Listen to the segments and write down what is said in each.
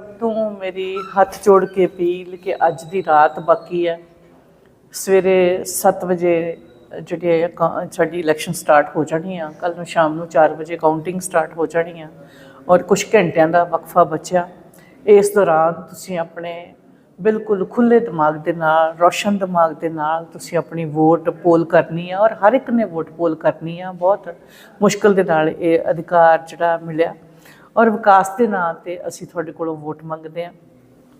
ਸਭ ਤੋਂ ਮੇਰੀ ਹੱਥ ਜੋੜ ਕੇ ਅਪੀਲ ਕਿ ਅੱਜ ਦੀ ਰਾਤ ਬਾਕੀ ਹੈ। ਸਵੇਰੇ 7 ਵਜੇ ਜਿਹੜੀ ਹੈ ਕਾ- ਸਾਡੀ ਇਲੈਕਸ਼ਨ ਸਟਾਰਟ ਹੋ ਜਾਣੀ ਆ। ਕੱਲ ਨੂੰ ਸ਼ਾਮ ਨੂੰ 4 ਵਜੇ ਕਾਊਂਟਿੰਗ ਸਟਾਰਟ ਹੋ ਜਾਣੀ ਆ ਔਰ ਕੁਝ ਘੰਟਿਆਂ ਦਾ ਵਕਫਾ ਬਚਿਆ। ਇਸ ਦੌਰਾਨ ਤੁਸੀਂ ਆਪਣੇ ਬਿਲਕੁਲ ਖੁੱਲੇ ਦਿਮਾਗ ਦੇ ਨਾਲ, ਰੋਸ਼ਨ ਦਿਮਾਗ ਦੇ ਨਾਲ ਤੁਸੀਂ ਆਪਣੀ ਵੋਟ ਪੋਲ ਕਰਨੀ ਆ ਔਰ ਹਰ ਇੱਕ ਨੇ ਵੋਟ ਪੋਲ ਕਰਨੀ ਆ। ਬਹੁਤ ਮੁਸ਼ਕਲ ਦੇ ਨਾਲ ਇਹ ਅਧਿਕਾਰ ਜਿਹੜਾ ਮਿਲਿਆ। ਔਰ ਵਿਕਾਸ ਦੇ ਨਾਂ ਤੇ ਅਸੀਂ ਤੁਹਾਡੇ ਕੋਲੋਂ ਵੋਟ ਮੰਗਦੇ ਹਾਂ।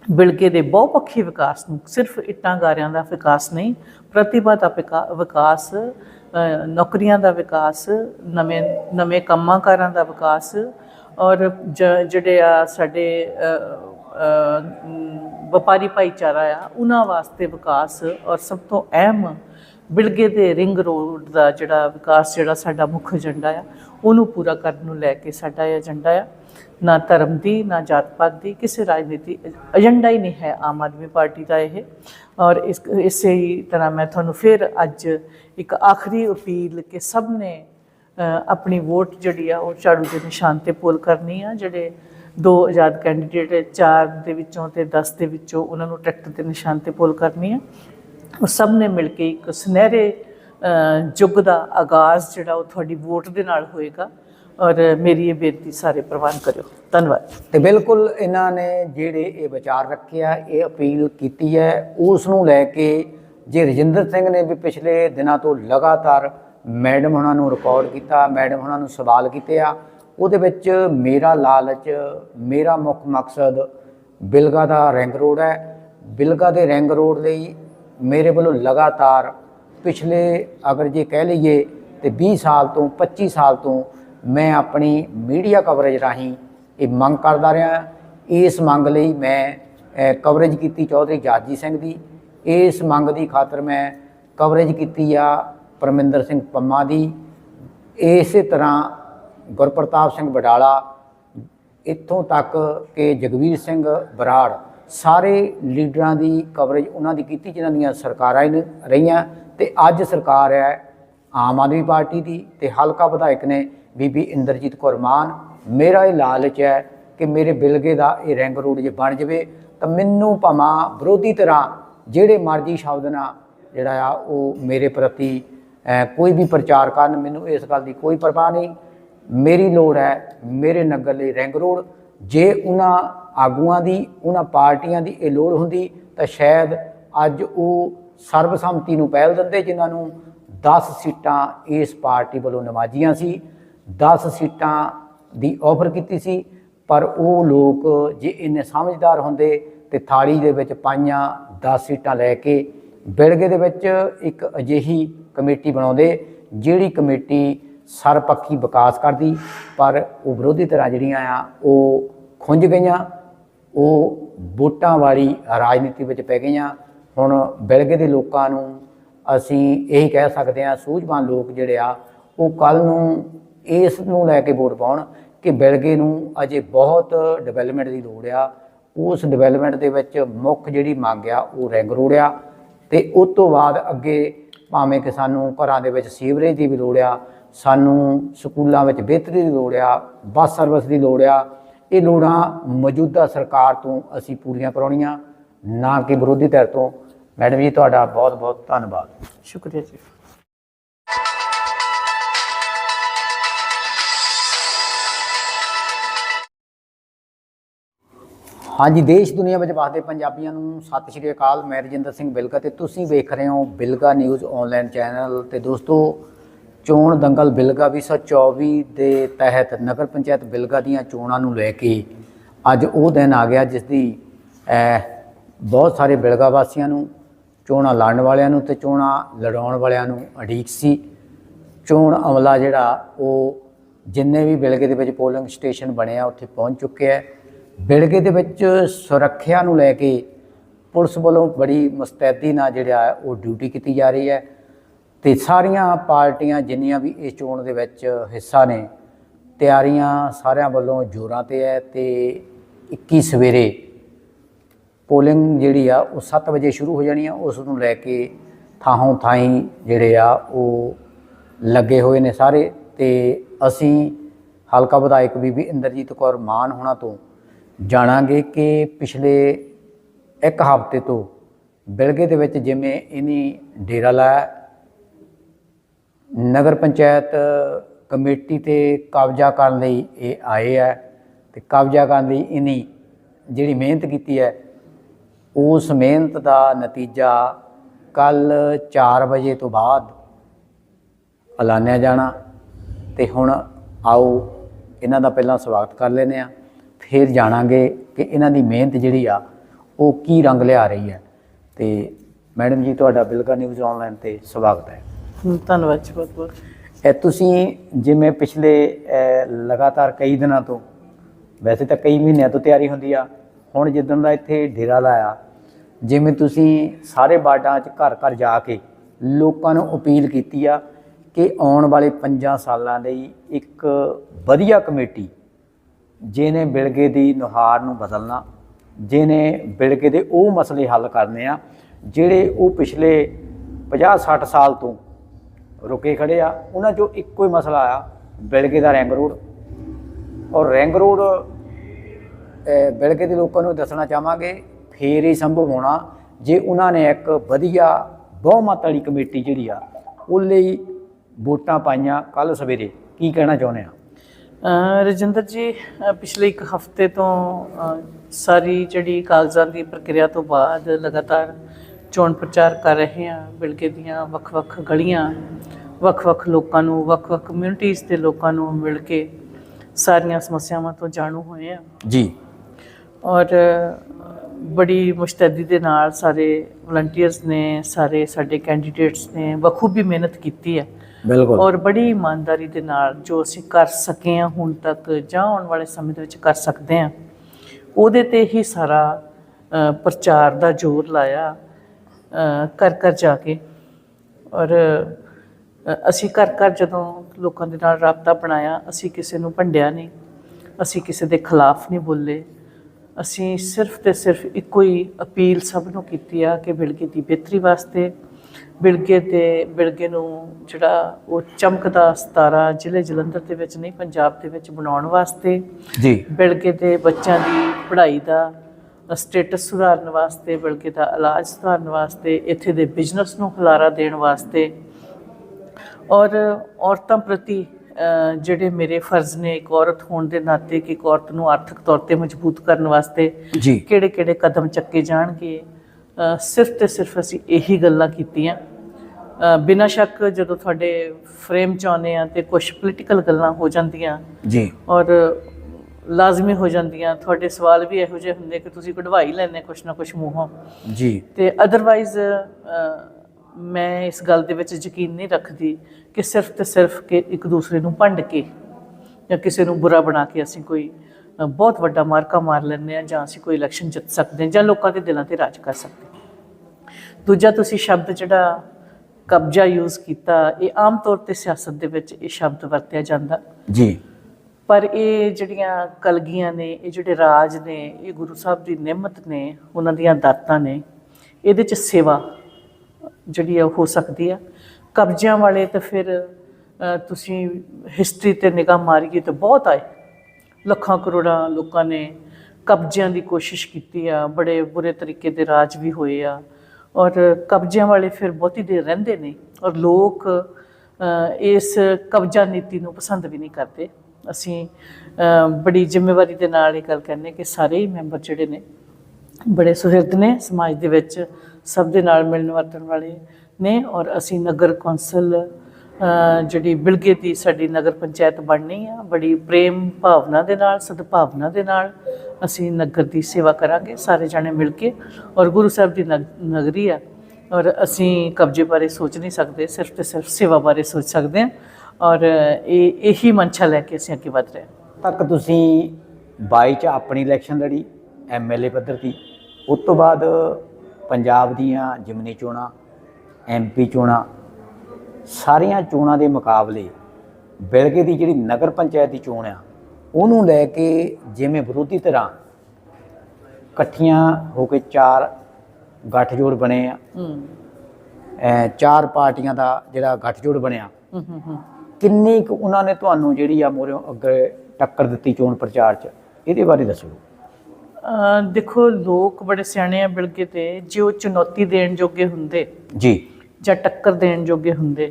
ਬਿਲਕੇ ਦੇ ਬਹੁਪੱਖੀ ਵਿਕਾਸ ਨੂੰ ਸਿਰਫ ਇੱਟਾਂ ਗਾਰਿਆਂ ਦਾ ਵਿਕਾਸ ਨਹੀਂ ਪ੍ਰਤਿਭਾ ਦਾ ਵਿਕਾ- ਵਿਕਾਸ ਨੌਕਰੀਆਂ ਦਾ ਵਿਕਾਸ, ਨਵੇਂ ਨਵੇਂ ਕੰਮਾਂ ਕਾਰਾਂ ਦਾ ਵਿਕਾਸ ਔਰ ਜ- ਜਿਹੜੇ ਆ ਸਾਡੇ ਵਪਾਰੀ ਭਾਈਚਾਰਾ ਆ, ਉਹਨਾਂ ਵਾਸਤੇ ਵਿਕਾਸ ਔਰ ਸਭ ਤੋਂ ਅਹਿਮ ਬਿਲਗੇ ਦੇ ਰਿੰਗ ਰੋਡ ਦਾ ਜਿਹੜਾ ਵਿਕਾਸ ਜਿਹੜਾ ਸਾਡਾ ਮੁੱਖ ਏਜੰਡਾ ਆ, ਉਹਨੂੰ ਪੂਰਾ ਕਰਨ ਨੂੰ ਲੈ ਕੇ ਸਾਡਾ ਇਹ ਏਜੰਡਾ ਆ। ਨਾ ਧਰਮ ਦੀ, ਨਾ ਜਾਤ ਪਾਤ ਦੀ, ਕਿਸੇ ਰਾਜਨੀਤੀ ਏਜੰਡਾ ਹੀ ਨਹੀਂ ਹੈ ਆਮ ਆਦਮੀ ਪਾਰਟੀ ਦਾ ਇਹ। ਔਰ ਇਸ, ਇਸੇ ਹੀ ਤਰ੍ਹਾਂ ਮੈਂ ਤੁਹਾਨੂੰ ਫਿਰ ਅੱਜ ਇੱਕ ਆਖਰੀ ਅਪੀਲ ਕਿ ਸਭ ਨੇ ਆਪਣੀ ਵੋਟ ਜਿਹੜੀ ਆ ਉਹ ਝਾੜੂ ਦੇ ਨਿਸ਼ਾਨ ਤੇ ਪੋਲ ਕਰਨੀ ਆ, ਜਿਹੜੇ ਦੋ ਆਜ਼ਾਦ ਕੈਂਡੀਡੇਟ ਚਾਰ ਦੇ ਵਿੱਚੋਂ ਤੇ 10 ਦੇ ਵਿੱਚੋਂ ਉਹਨਾਂ ਨੂੰ ਟਰੈਕਟਰ ਦੇ ਨਿਸ਼ਾਨ ਤੇ ਪੋਲ ਕਰਨੀ ਆ। ਉਹ ਸਭ ਨੇ ਮਿਲ ਕੇ ਇੱਕ ਸੁਨਹਿਰੇ ਯੁੱਗ ਦਾ ਆਗਾਜ਼ ਜਿਹੜਾ ਉਹ ਤੁਹਾਡੀ ਵੋਟ ਦੇ ਨਾਲ ਹੋਏਗਾ। ਔਰ ਮੇਰੀ ਇਹ ਬੇਨਤੀ ਸਾਰੇ ਪ੍ਰਵਾਨ ਕਰਿਓ। ਧੰਨਵਾਦ। ਤੇ ਬਿਲਕੁਲ ਇਹਨਾਂ ਨੇ ਜਿਹੜੇ ਇਹ ਵਿਚਾਰ ਰੱਖਿਆ ਇਹ ਅਪੀਲ ਕੀਤੀ ਹੈ, ਉਸ ਨੂੰ ਲੈ ਕੇ ਜੇ ਰਜਿੰਦਰ ਸਿੰਘ ਨੇ ਵੀ ਪਿਛਲੇ ਦਿਨਾਂ ਤੋਂ ਲਗਾਤਾਰ ਮੈਡਮ ਉਹਨਾਂ ਨੂੰ ਰਿਕਾਰਡ ਕੀਤਾ, ਮੈਡਮ ਉਹਨਾਂ ਨੂੰ ਸਵਾਲ ਕੀਤੇ ਆ, ਉਹਦੇ ਵਿੱਚ ਮੇਰਾ ਲਾਲਚ, ਮੇਰਾ ਮੁੱਖ ਮਕਸਦ ਬਿਲਗਾ ਦਾ ਰਿੰਗ ਰੋਡ ਹੈ। ਬਿਲਗਾ ਦੇ ਰਿੰਗ ਰੋਡ ਲਈ ਮੇਰੇ ਵੱਲੋਂ ਲਗਾਤਾਰ ਪਿਛਲੇ ਅਗਰ ਜੇ ਕਹਿ ਲਈਏ ਤੇ 20 ਸਾਲ ਤੋਂ 25 ਸਾਲ ਤੋਂ ਮੈਂ ਆਪਣੀ ਮੀਡੀਆ ਕਵਰੇਜ ਰਾਹੀਂ ਇਹ ਮੰਗ ਕਰਦਾ ਰਿਹਾ। ਇਸ ਮੰਗ ਲਈ ਮੈਂ ਕਵਰੇਜ ਕੀਤੀ ਚੌਧਰੀ ਜਾਜੀ ਸਿੰਘ ਦੀ। ਇਸ ਮੰਗ ਦੀ ਖਾਤਰ ਮੈਂ ਕਵਰੇਜ ਕੀਤੀ ਆ ਪਰਮਿੰਦਰ ਸਿੰਘ ਪੰਮਾ ਦੀ। ਇਸੇ ਤਰ੍ਹਾਂ ਗੁਰਪ੍ਰਤਾਪ ਸਿੰਘ ਬਡਾਲਾ ਇੱਥੋਂ ਤੱਕ ਕਿ ਜਗਵੀਰ ਸਿੰਘ ਬਰਾੜ, ਸਾਰੇ ਲੀਡਰਾਂ ਦੀ ਕਵਰੇਜ ਉਹਨਾਂ ਦੀ ਕੀਤੀ ਜਿਨ੍ਹਾਂ ਦੀਆਂ ਸਰਕਾਰਾਂ ਹੀ ਰਹੀਆਂ। ਤੇ ਅੱਜ ਸਰਕਾਰ ਹੈ ਆਮ ਆਦਮੀ ਪਾਰਟੀ ਦੀ ਤੇ ਹਲਕਾ ਵਿਧਾਇਕ ਨੇ ਬੀਬੀ ਇੰਦਰਜੀਤ ਕੌਰ ਮਾਨ, ਮੇਰਾ ਇਹ ਲਾਲਚ ਹੈ ਕਿ ਮੇਰੇ ਬਿਲਗੇ ਦਾ ਇਹ ਰੈਂਕ ਰੋਡ ਜੇ ਬਣ ਜਾਵੇ, ਤਾਂ ਮੈਨੂੰ ਭਾਵੇਂ ਵਿਰੋਧੀ ਤਰ੍ਹਾਂ ਜਿਹੜੇ ਮਰਜ਼ੀ ਸ਼ਬਦ ਨਾਲ ਜਿਹੜਾ ਆ ਉਹ ਮੇਰੇ ਪ੍ਰਤੀ ਕੋਈ ਵੀ ਪ੍ਰਚਾਰ ਕਰਨ, ਮੈਨੂੰ ਇਸ ਗੱਲ ਦੀ ਕੋਈ ਪਰਵਾਹ ਨਹੀਂ। ਮੇਰੀ ਲੋੜ ਹੈ, ਮੇਰੇ ਨਗਰ ਲਈ ਰੈਂਕ ਰੋਡ ਜੇ ਉਹਨਾਂ ਆਗੂਆਂ ਦੀ, ਉਹਨਾਂ ਪਾਰਟੀਆਂ ਦੀ ਇਹ ਲੋੜ ਹੁੰਦੀ, ਤਾਂ ਸ਼ਾਇਦ ਅੱਜ ਉਹ ਸਰਬਸੰਮਤੀ ਨੂੰ ਪਹਿਲ ਦਿੰਦੇ, ਜਿਨ੍ਹਾਂ ਨੂੰ 10 ਸੀਟਾਂ ਇਸ ਪਾਰਟੀ ਵੱਲੋਂ ਨਵਾਜੀਆਂ ਸੀ। 10 ਸੀਟਾਂ ਦੀ ਆਫਰ ਕੀਤੀ ਸੀ, ਪਰ ਉਹ ਲੋਕ ਜੇ ਇੰਨੇ ਸਮਝਦਾਰ ਹੁੰਦੇ ਤੇ ਥਾਲੀ ਦੇ ਵਿੱਚ ਪਾਈਆਂ 10 ਸੀਟਾਂ ਲੈ ਕੇ ਬਿਲਗੇ ਦੇ ਵਿੱਚ ਇੱਕ ਅਜਿਹੀ ਕਮੇਟੀ ਬਣਾਉਂਦੇ, ਜਿਹੜੀ ਕਮੇਟੀ ਸਰਪੱਖੀ ਵਿਕਾਸ ਕਰਦੀ, ਪਰ ਉਹ ਵਿਰੋਧੀ ਧਿਰਾਂ ਜਿਹੜੀਆਂ ਆ, ਉਹ ਖੁੰਝ ਗਈਆਂ, ਉਹ ਵੋਟਾਂ ਵਾਲੀ ਰਾਜਨੀਤੀ ਵਿੱਚ ਪੈ ਗਈਆਂ। ਹੁਣ ਬਿਲਗੇ ਦੇ ਲੋਕਾਂ ਨੂੰ ਅਸੀਂ ਇਹੀ ਕਹਿ ਸਕਦੇ ਹਾਂ, ਸੂਝਵਾਨ ਲੋਕ ਜਿਹੜੇ ਆ, ਉਹ ਕੱਲ ਨੂੰ ਇਸ ਨੂੰ ਲੈ ਕੇ ਵੋਟ ਪਾਉਣ ਕਿ ਬਿਲਗੇ ਨੂੰ ਅਜੇ ਬਹੁਤ ਡਿਵੈਲਪਮੈਂਟ ਦੀ ਲੋੜ ਆ। ਉਸ ਡਿਵੈਲਪਮੈਂਟ ਦੇ ਵਿੱਚ ਮੁੱਖ ਜਿਹੜੀ ਮੰਗ ਆ, ਉਹ ਰਿੰਗ ਰੋਡ ਆ ਤੇ ਉਸ ਤੋਂ ਬਾਅਦ ਅੱਗੇ ਭਾਵੇਂ ਕਿ ਸਾਨੂੰ ਘਰਾਂ ਦੇ ਵਿੱਚ ਸੀਵਰੇਜ ਦੀ ਵੀ ਲੋੜ ਆ, ਸਾਨੂੰ ਸਕੂਲਾਂ ਵਿੱਚ ਬਿਹਤਰੀ ਦੀ ਲੋੜ ਆ, ਬੱਸ ਸਰਵਿਸ ਦੀ ਲੋੜ ਆ, ਇਹ ਲੋੜਾਂ ਮੌਜੂਦਾ ਸਰਕਾਰ ਤੋਂ ਅਸੀਂ ਪੂਰੀਆਂ ਕਰਾਉਣੀਆਂ, ਨਾ ਕਿ ਵਿਰੋਧੀ ਧਿਰ ਤੋਂ। ਮੈਡਮ ਜੀ, ਤੁਹਾਡਾ ਬਹੁਤ ਬਹੁਤ ਧੰਨਵਾਦ। ਸ਼ੁਕਰੀਆ ਜੀ। ਹਾਂਜੀ, ਦੇਸ਼ ਦੁਨੀਆ ਵਿੱਚ ਵਸਦੇ ਪੰਜਾਬੀਆਂ ਨੂੰ ਸਤਿ ਸ਼੍ਰੀ ਅਕਾਲ। ਮੈਂ ਰਜਿੰਦਰ ਸਿੰਘ ਬਿਲਗਾ ਤੇ ਤੁਸੀਂ ਵੇਖ ਰਹੇ ਹੋ ਬਿਲਗਾ ਨਿਊਜ਼ ਆਨਲਾਈਨ ਚੈਨਲ। ਤੇ ਦੋਸਤੋ, ਚੋਣ ਦੰਗਲ ਬਿਲਗਾ 2024 ਦੇ ਤਹਿਤ ਨਗਰ ਪੰਚਾਇਤ ਬਿਲਗਾ ਦੀਆਂ ਚੋਣਾਂ ਨੂੰ ਲੈ ਕੇ ਅੱਜ ਉਹ ਦਿਨ ਆ ਗਿਆ ਜਿਸ ਦੀ ਬਹੁਤ ਸਾਰੇ ਬਿਲਗਾ ਵਾਸੀਆਂ ਨੂੰ, ਚੋਣਾਂ ਲੜਨ ਵਾਲਿਆਂ ਨੂੰ ਤੇ ਚੋਣਾਂ ਲੜਾਉਣ ਵਾਲਿਆਂ ਨੂੰ ਅੜੀਕ ਸੀ। ਚੋਣ ਅਮਲਾ ਜਿਹੜਾ, ਉਹ ਜਿੰਨੇ ਵੀ ਬਿਲਗੇ ਦੇ ਵਿੱਚ ਪੋਲਿੰਗ ਸਟੇਸ਼ਨ ਬਣਿਆ, ਉੱਥੇ ਪਹੁੰਚ ਚੁੱਕਿਆ ਹੈ। ਬਿਲਗੇ ਦੇ ਵਿੱਚ ਸੁਰੱਖਿਆ ਨੂੰ ਲੈ ਕੇ ਪੁਲਿਸ ਵੱਲੋਂ ਬੜੀ ਮੁਸਤੈਦੀ ਨਾਲ ਜਿਹੜਾ ਉਹ ਡਿਊਟੀ ਕੀਤੀ ਜਾ ਰਹੀ ਹੈ ਤੇ ਸਾਰੀਆਂ ਪਾਰਟੀਆਂ ਜਿੰਨੀਆਂ ਵੀ ਇਸ ਚੋਣ ਦੇ ਵਿੱਚ ਹਿੱਸਾ ਨੇ, ਤਿਆਰੀਆਂ ਸਾਰਿਆਂ ਵੱਲੋਂ ਜ਼ੋਰਾਂ ਤੇ ਹੈ ਤੇ 21 ਸਵੇਰੇ ਪੋਲਿੰਗ ਜਿਹੜੀ ਆ ਉਹ 7 ਵਜੇ ਸ਼ੁਰੂ ਹੋ ਜਾਣੀ ਆ, ਉਸ ਨੂੰ ਲੈ ਕੇ ਥਾਹੋਂ ਥਾਈ ਜਿਹੜੇ ਆ ਉਹ ਲੱਗੇ ਹੋਏ ਨੇ ਸਾਰੇ ਤੇ ਅਸੀਂ ਹਲਕਾ ਵਿਧਾਇਕ ਬੀਬੀ ਇੰਦਰਜੀਤ ਕੌਰ ਮਾਨ ਹੋਣਾ ਤੋਂ ਜਾਣਾਂਗੇ ਕਿ ਪਿਛਲੇ ਇੱਕ ਹਫ਼ਤੇ ਤੋਂ ਬਿਲਗੇ ਦੇ ਵਿੱਚ ਜਿਵੇਂ ਇਹਨੀ ਡੇਰਾ ਲਾਇਆ, ਨਗਰ ਪੰਚਾਇਤ ਕਮੇਟੀ ਤੇ ਕਬਜ਼ਾ ਕਰਨ ਲਈ ਇਹ ਆਏ ਹੈ ਤੇ ਕਬਜ਼ਾ ਕਰਨ ਲਈ ਇਹਨੀ ਜਿਹੜੀ ਮਿਹਨਤ ਕੀਤੀ ਹੈ, ਉਸ ਮਿਹਨਤ ਦਾ ਨਤੀਜਾ ਕੱਲ 4 ਵਜੇ ਤੋਂ ਬਾਅਦ ਐਲਾਨਿਆ ਜਾਣਾ ਤੇ ਹੁਣ ਆਓ ਇਹਨਾਂ ਦਾ ਪਹਿਲਾਂ ਸਵਾਗਤ ਕਰ ਲੈਨੇ ਆ ਫਿਰ ਜਾਣਾਂਗੇ ਕਿ ਇਹਨਾਂ ਦੀ ਮਿਹਨਤ ਜਿਹੜੀ ਆ ਉਹ ਕੀ ਰੰਗ ਲਿਆ ਰਹੀ ਹੈ। ਤੇ ਮੈਡਮ ਜੀ ਤੁਹਾਡਾ ਬਿਲਕਾ ਨਿਊਜ਼ ਆਨਲਾਈਨ ਤੇ ਸਵਾਗਤ ਹੈ। ਧੰਨਵਾਦ ਜੀ ਬਹੁਤ ਬਹੁਤ। ਇਹ ਤੁਸੀਂ ਜਿਵੇਂ ਪਿਛਲੇ ਲਗਾਤਾਰ ਕਈ ਦਿਨਾਂ ਤੋਂ ਵੈਸੇ ਤਾਂ ਕਈ ਮਹੀਨਿਆਂ ਤੋਂ ਤਿਆਰੀ ਹੁੰਦੀ ਆ ਹੁਣ ਜਿੱਦਣ ਦਾ ਇੱਥੇ ਡੇਰਾ ਲਾਇਆ ਜਿਵੇਂ ਤੁਸੀਂ ਸਾਰੇ ਬਾਰਡਾਂ 'ਚ ਘਰ ਘਰ ਜਾ ਕੇ ਲੋਕਾਂ ਨੂੰ ਅਪੀਲ ਕੀਤੀ ਆ ਕਿ ਆਉਣ ਵਾਲੇ 5 ਸਾਲਾਂ ਲਈ ਇੱਕ ਵਧੀਆ ਕਮੇਟੀ ਜਿਹਨੇ ਬਿਲਗੇ ਦੀ ਨੁਹਾਰ ਨੂੰ ਬਦਲਣਾ, ਜਿਹਨੇ ਬਿਲਗੇ ਦੇ ਉਹ ਮਸਲੇ ਹੱਲ ਕਰਨੇ ਆ, ਜਿਹੜੇ ਉਹ ਪਿਛਲੇ 50 60 ਸਾਲ ਤੋਂ ਰੁਕੇ ਖੜੇ ਆ, ਉਹਨਾਂ 'ਚੋਂ ਇੱਕੋ ਹੀ ਮਸਲਾ ਆ ਬਿਲਗੇ ਦਾ ਰਿੰਗ ਰੋਡ। ਔਰ ਰਿੰਗ ਰੋਡ ਬਿਲਗੇ ਦੇ ਲੋਕਾਂ ਨੂੰ ਦੱਸਣਾ ਚਾਹਾਂਗੇ, ਫੇਰ ਹੀ ਸੰਭਵ ਹੋਣਾ, ਜੇ ਉਹਨਾਂ ਨੇ ਇੱਕ ਵਧੀਆ, ਬਹੁਮਤ ਵਾਲੀ ਕਮੇਟੀ ਜਿਹੜੀ ਆ ਉਹ ਲਈ ਵੋਟਾਂ ਪਾਈਆਂ ਕੱਲ ਸਵੇਰੇ, ਕੀ ਕਹਿਣਾ ਚਾਹੁੰਦੇ ਆ? ਰਜਿੰਦਰ ਜੀ ਪਿਛਲੇ ਇੱਕ ਹਫ਼ਤੇ ਤੋਂ ਸਾਰੀ ਜਿਹੜੀ ਕਾਗਜ਼ਾਂ ਦੀ ਪ੍ਰਕਿਰਿਆ ਤੋਂ ਬਾਅਦ ਲਗਾਤਾਰ ਚੋਣ ਪ੍ਰਚਾਰ ਕਰ ਰਹੇ ਹਾਂ ਬਿਲਕੇ ਦੀਆਂ ਵੱਖ-ਵੱਖ ਗਲੀਆਂ ਵੱਖ-ਵੱਖ ਲੋਕਾਂ ਨੂੰ ਵੱਖ-ਵੱਖ ਕਮਿਊਨਿਟੀਜ਼ ਦੇ ਲੋਕਾਂ ਨੂੰ ਮਿਲ ਕੇ ਸਾਰੀਆਂ ਸਮੱਸਿਆਵਾਂ ਤੋਂ ਜਾਣੂ ਹੋਏ ਆ ਜੀ। ਔਰ ਬੜੀ ਮੁਸ਼ਤੈਦੀ ਦੇ ਨਾਲ ਸਾਰੇ ਵਲੰਟੀਅਰਸ ਨੇ ਸਾਰੇ ਸਾਡੇ ਕੈਂਡੀਡੇਟਸ ਨੇ ਬਖੂਬੀ ਮਿਹਨਤ ਕੀਤੀ ਹੈ। ਬਿਲਕੁਲ। ਔਰ ਬੜੀ ਇਮਾਨਦਾਰੀ ਦੇ ਨਾਲ ਜੋ ਅਸੀਂ ਕਰ ਸਕੇ ਹਾਂ ਹੁਣ ਤੱਕ ਜਾਂ ਆਉਣ ਵਾਲੇ ਸਮੇਂ ਦੇ ਵਿੱਚ ਕਰ ਸਕਦੇ ਹਾਂ ਉਹਦੇ ਤੇ ਹੀ ਸਾਰਾ ਪ੍ਰਚਾਰ ਦਾ ਜ਼ੋਰ ਲਾਇਆ ਅ, ਘਰ ਘਰ ਜਾ ਕੇ। ਔਰ ਅਸੀਂ ਘਰ ਘਰ ਜਦੋਂ ਲੋਕਾਂ ਦੇ ਨਾਲ ਰਾਬਤਾ ਬਣਾਇਆ ਅਸੀਂ ਕਿਸੇ ਨੂੰ ਭੰਡਿਆ ਨਹੀਂ ਅਸੀਂ ਕਿਸੇ ਦੇ ਖਿਲਾਫ ਨਹੀਂ ਬੋਲੇ। ਅਸੀਂ ਸਿਰਫ ਤੇ ਸਿਰਫ ਇੱਕੋ ਹੀ ਅਪੀਲ ਸਭ ਨੂੰ ਕੀਤੀ ਆ ਕਿ ਬਿਲਗੇ ਦੀ ਬਿਹਤਰੀ ਵਾਸਤੇ ਬਿਲਗੇ ਤੇ ਬਿਲਗੇ ਨੂੰ ਜਿਹੜਾ ਉਹ ਚਮਕਦਾ ਸਤਾਰਾ ਜ਼ਿਲ੍ਹੇ ਜਲੰਧਰ ਦੇ ਵਿੱਚ ਨਹੀਂ ਪੰਜਾਬ ਦੇ ਵਿੱਚ ਬਣਾਉਣ ਵਾਸਤੇ। ਜੀ। ਬਿਲਗੇ ਦੇ ਬੱਚਿਆਂ ਦੀ ਪੜ੍ਹਾਈ ਦਾ ਸਟੇਟਸ ਸੁਧਾਰਨ ਵਾਸਤੇ ਬਿਲਗੇ ਦਾ ਇਲਾਜ ਸੁਧਾਰਨ ਵਾਸਤੇ ਇੱਥੇ ਦੇ ਬਿਜ਼ਨਸ ਨੂੰ ਹੁਲਾਰਾ ਦੇਣ ਵਾਸਤੇ। ਔਰ ਔਰਤਾਂ ਪ੍ਰਤੀ ਜਿਹੜੇ ਮੇਰੇ ਫਰਜ਼ ਨੇ ਇੱਕ ਔਰਤ ਹੋਣ ਦੇ ਨਾਤੇ ਕਿ ਇੱਕ ਔਰਤ ਨੂੰ ਆਰਥਿਕ ਤੌਰ ਤੇ ਮਜ਼ਬੂਤ ਕਰਨ ਵਾਸਤੇ ਜੀ। ਕਿਹੜੇ ਕਿਹੜੇ ਕਦਮ ਚੱਕੇ ਜਾਣਗੇ। ਸਿਰਫ ਤੇ ਸਿਰਫ ਅਸੀਂ ਇਹੀ ਗੱਲਾਂ ਕੀਤੀਆਂ। ਬਿਨਾਂ ਸ਼ੱਕ ਜਦੋਂ ਤੁਹਾਡੇ ਫਰੇਮ ਚ ਆਉਂਦੇ ਆ ਤੇ ਕੁਝ ਪੋਲੀਟੀਕਲ ਗੱਲਾਂ ਹੋ ਜਾਂਦੀਆਂ ਜੀ। ਔਰ ਲਾਜ਼ਮੀ ਹੋ ਜਾਂਦੀਆਂ ਤੁਹਾਡੇ ਸਵਾਲ ਵੀ ਇਹੋ ਜਿਹੇ ਹੁੰਦੇ ਕਿ ਤੁਸੀਂ ਕਢਵਾਈ ਲੈਣੇ ਕੁਛ ਨਾ ਕੁਛ ਮੂੰਹੋਂ। ਜੀ। ਤੇ ਅਦਰਵਾਈਜ਼ ਮੈਂ ਇਸ ਗੱਲ ਦੇ ਵਿੱਚ ਯਕੀਨ ਨਹੀਂ ਰੱਖਦੀ ਕਿ ਸਿਰਫ ਤੇ ਸਿਰਫ ਕਿ ਇੱਕ ਦੂਸਰੇ ਨੂੰ ਭੰਡ ਕੇ ਜਾਂ ਕਿਸੇ ਨੂੰ ਬੁਰਾ ਬਣਾ ਕੇ ਅਸੀਂ ਕੋਈ ਬਹੁਤ ਵੱਡਾ ਮਾਰਕਾ ਮਾਰ ਲੈਂਦੇ ਆ ਜਾਂ ਅਸੀਂ ਕੋਈ ਇਲੈਕਸ਼ਨ ਜਿੱਤ ਸਕਦੇ ਹਾਂ ਜਾਂ ਲੋਕਾਂ ਦੇ ਦਿਲਾਂ ਤੇ ਰਾਜ ਕਰ ਸਕਦੇ ਦੂਜਾ ਤੁਸੀਂ ਸ਼ਬਦ ਜਿਹੜਾ ਕਬਜ਼ਾ ਯੂਜ਼ ਕੀਤਾ ਇਹ ਆਮ ਤੌਰ ਤੇ ਸਿਆਸਤ ਦੇ ਵਿੱਚ ਇਹ ਸ਼ਬਦ ਵਰਤਿਆ ਜਾਂਦਾ। ਜੀ। ਪਰ ਇਹ ਜਿਹੜੀਆਂ ਕਲਗੀਆਂ ਨੇ ਇਹ ਜਿਹੜੇ ਰਾਜ ਨੇ ਇਹ ਗੁਰੂ ਸਾਹਿਬ ਦੀ ਨਿਮਤ ਨੇ ਉਹਨਾਂ ਦੀਆਂ ਦਾਤਾਂ ਨੇ ਇਹਦੇ ਚ ਸੇਵਾ ਜਿਹੜੀ ਆ ਹੋ ਸਕਦੀ ਆ। ਕਬਜ਼ਿਆਂ ਵਾਲੇ ਤਾਂ ਫਿਰ ਤੁਸੀਂ ਹਿਸਟਰੀ ਤੇ ਨਿਗਾਹ ਮਾਰੀਏ ਤਾਂ ਬਹੁਤ ਆਏ। ਲੱਖਾਂ ਕਰੋੜਾਂ ਲੋਕਾਂ ਨੇ ਕਬਜ਼ਿਆਂ ਦੀ ਕੋਸ਼ਿਸ਼ ਕੀਤੀ ਆ ਬੜੇ ਬੁਰੇ ਤਰੀਕੇ ਦੇ ਰਾਜ ਵੀ ਹੋਏ ਆ। ਔਰ ਕਬਜ਼ਿਆਂ ਵਾਲੇ ਫਿਰ ਬਹੁਤੀ ਦੇਰ ਰਹਿੰਦੇ ਨੇ ਔਰ ਲੋਕ ਇਸ ਕਬਜ਼ਾ ਨੀਤੀ ਨੂੰ ਪਸੰਦ ਵੀ ਨਹੀਂ ਕਰਦੇ। ਅਸੀਂ ਬੜੀ ਜ਼ਿੰਮੇਵਾਰੀ ਦੇ ਨਾਲ ਇਹ ਗੱਲ ਕਹਿੰਦੇ ਕਿ ਸਾਰੇ ਹੀ ਮੈਂਬਰ ਜਿਹੜੇ ਨੇ, ਬੜੇ ਸੁਹਿਰਦ ਨੇ ਸਮਾਜ ਦੇ ਵਿੱਚ, ਸਭ ਦੇ ਨਾਲ ਮਿਲਣ ਵਰਤਣ ਵਾਲੇ ਨੇ ਔਰ ਅਸੀਂ ਨਗਰ ਕੌਂਸਲ ਜਿਹੜੀ ਬਿਲਗੇ ਦੀ ਸਾਡੀ ਨਗਰ ਪੰਚਾਇਤ ਬਣਨੀ ਆ, ਬੜੀ ਪ੍ਰੇਮ ਭਾਵਨਾ ਦੇ ਨਾਲ, ਸਦਭਾਵਨਾ ਦੇ ਨਾਲ ਅਸੀਂ ਨਗਰ ਦੀ ਸੇਵਾ ਕਰਾਂਗੇ, ਸਾਰੇ ਜਾਣੇ ਮਿਲ ਕੇ। ਔਰ ਗੁਰੂ ਸਾਹਿਬ ਦੀ ਨਗ- ਨਗਰੀ ਆ। ਔਰ ਅਸੀਂ ਕਬਜ਼ੇ ਬਾਰੇ ਸੋਚ ਨਹੀਂ ਸਕਦੇ, ਸਿਰਫ ਤੇ ਸਿਰਫ ਸੇਵਾ ਬਾਰੇ ਸੋਚ ਸਕਦੇ ਹਾਂ। ਔਰ ਇਹ, ਇਹੀ ਮੰਸ਼ਾ ਲੈ ਕੇ ਅਸੀਂ ਅੱਗੇ ਵਧ ਰਹੇ ਹਾਂ। ਤੱਕ ਤੁਸੀਂ 22 ਚ ਆਪਣੀ ਇਲੈਕਸ਼ਨ ਲੜੀ ਐਮਐਲਏ ਪੱਧਰ ਦੀ। ਉਸ ਤੋਂ ਬਾਅਦ ਪੰਜਾਬ ਦੀਆਂ ਜਿਮਨੀ ਚੋਣਾਂ ਐਮਪੀ ਚੋਣਾਂ, ਸਾਰੀਆਂ ਚੋਣਾਂ ਦੇ ਮੁਕਾਬਲੇ ਬਿਲਗੇ ਦੀ ਜਿਹੜੀ ਨਗਰ ਪੰਚਾਇਤ ਦੀ ਚੋਣ ਆ ਉਹਨੂੰ ਲੈ ਕੇ ਜਿਵੇਂ ਵਿਰੋਧੀ ਧਿਰਾਂ ਇਕੱਠੀਆਂ ਹੋ ਕੇ ਚਾਰ ਗੱਠਜੋੜ ਬਣੇ ਆ। ਚਾਰ ਪਾਰਟੀਆਂ ਦਾ ਜਿਹੜਾ ਗੱਠਜੋੜ ਬਣਿਆ। ਕਿੰਨੀ ਕੁ ਉਹਨਾਂ ਨੇ ਤੁਹਾਨੂੰ ਜਿਹੜੀ ਆ ਮੋਰਿਓ ਅੱਗੇ ਟੱਕਰ ਦਿੱਤੀ ਚੋਣ ਪ੍ਰਚਾਰ 'ਚ ਇਹਦੇ ਬਾਰੇ ਦੱਸੋ। ਦੇਖੋ ਲੋਕ ਬੜੇ ਸਿਆਣੇ ਆ ਬਿਲਗੇ ਤੇ ਜੇ ਉਹ ਚੁਣੌਤੀ ਦੇਣ ਜੋਗੇ ਹੁੰਦੇ ਜੀ। ਜਾਂ ਟੱਕਰ ਦੇਣ ਜੋਗੇ ਹੁੰਦੇ